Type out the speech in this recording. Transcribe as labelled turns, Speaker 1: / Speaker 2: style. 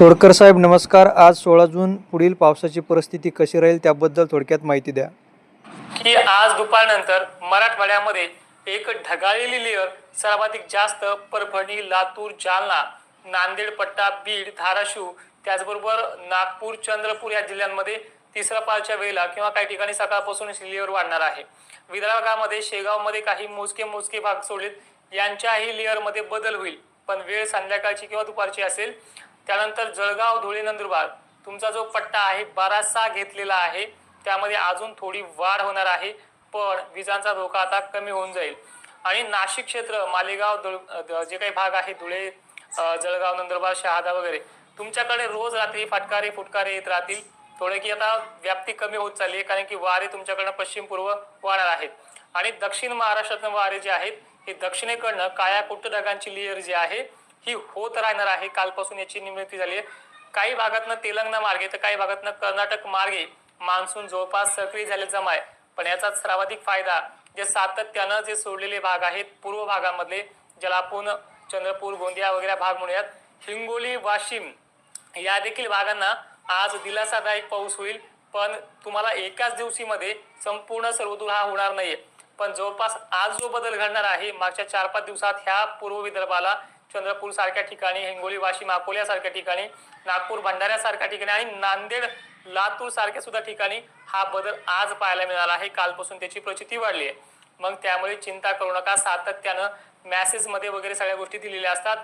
Speaker 1: तोडकर साहेब नमस्कार. आज सोळा जून पुढील पावसाची परिस्थिती कशी राहील त्याबद्दल थोडक्यात माहिती द्या.
Speaker 2: की आज दुपारनंतर मराठवाड्यामध्ये एक ढगाळलेली लेअर सर्वाधिक जास्त परभणी लातूर जालना नांदेड पट्टा बीड धाराशिव त्याचबरोबर नागपूर चंद्रपूर या जिल्ह्यांमध्ये तिसऱ्या पाळच्या वेळेला किंवा काही ठिकाणी सकाळपासून लेअर वाढणार आहे. विदर्भामध्ये शेगावमध्ये काही मोजके मोजके भाग सोडलेत. यांच्याही लेअरमध्ये बदल होईल. पण वेळ संध्याकाळची किंवा दुपारची असेल त्यानंतर जळगाव धुळे नंदुरबार. तुमचा जो पट्टा आहे बराचसा घेतलेला आहे. त्यामध्ये अजून थोडी वाढ होणार आहे. पण विजांचा धोका आता कमी होऊन जाईल. आणि नाशिक क्षेत्र मालेगाव धुळ जे काही भाग आहे धुळे जळगाव नंदुरबार शहादा वगैरे तुमच्याकडे रोज रात्री फटकारे फुटकारे येत राहतील. थोडे की आता व्याप्ती कमी होत चालली आहे कारण की वारे तुमच्याकडनं पश्चिम पूर्व वाहणार आहेत. आणि दक्षिण महाराष्ट्रातून वारे जे आहेत हे दक्षिणेकडनं काळ्या कुट्ट ढगांची लेअर जी आहे ही होत राहणार आहे. कालपासून याची निर्मिती झाली आहे. काही भागातनं तेलंगणा मार्गे तर काही भागातनं कर्नाटक मार्गे मान्सून जवळपास सक्रिय झाल्याचा आहे. पण याचा सर्वाधिक फायदा जे सातत्यानं जे सोडलेले भाग आहेत पूर्व भागामधले ज्याला आपण चंद्रपूर गोंदिया वगैरे भाग म्हणूयात हिंगोली वाशिम या देखील भागांना आज दिलासादायक पाऊस होईल. पण तुम्हाला एकाच दिवशीमध्ये संपूर्ण सर्वदूर हा होणार नाहीये. पण जवळपास आज जो बदल घडणार आहे मागच्या चार पाच दिवसात ह्या पूर्व विदर्भाला चंद्रपूर सारख्या ठिकाणी हिंगोली वाशिम अकोल्या सारख्या ठिकाणी नागपूर भंडाऱ्या सारख्या ठिकाणी आणि नांदेड लातूर सारख्या सुद्धा ठिकाणी हा बदल आज पाहायला मिळाला आहे. कालपासून त्याची प्रचिती वाढली आहे. मग त्यामुळे चिंता करू नका. सातत्यानं मॅसेजमध्ये वगैरे सगळ्या गोष्टी दिलेल्या असतात.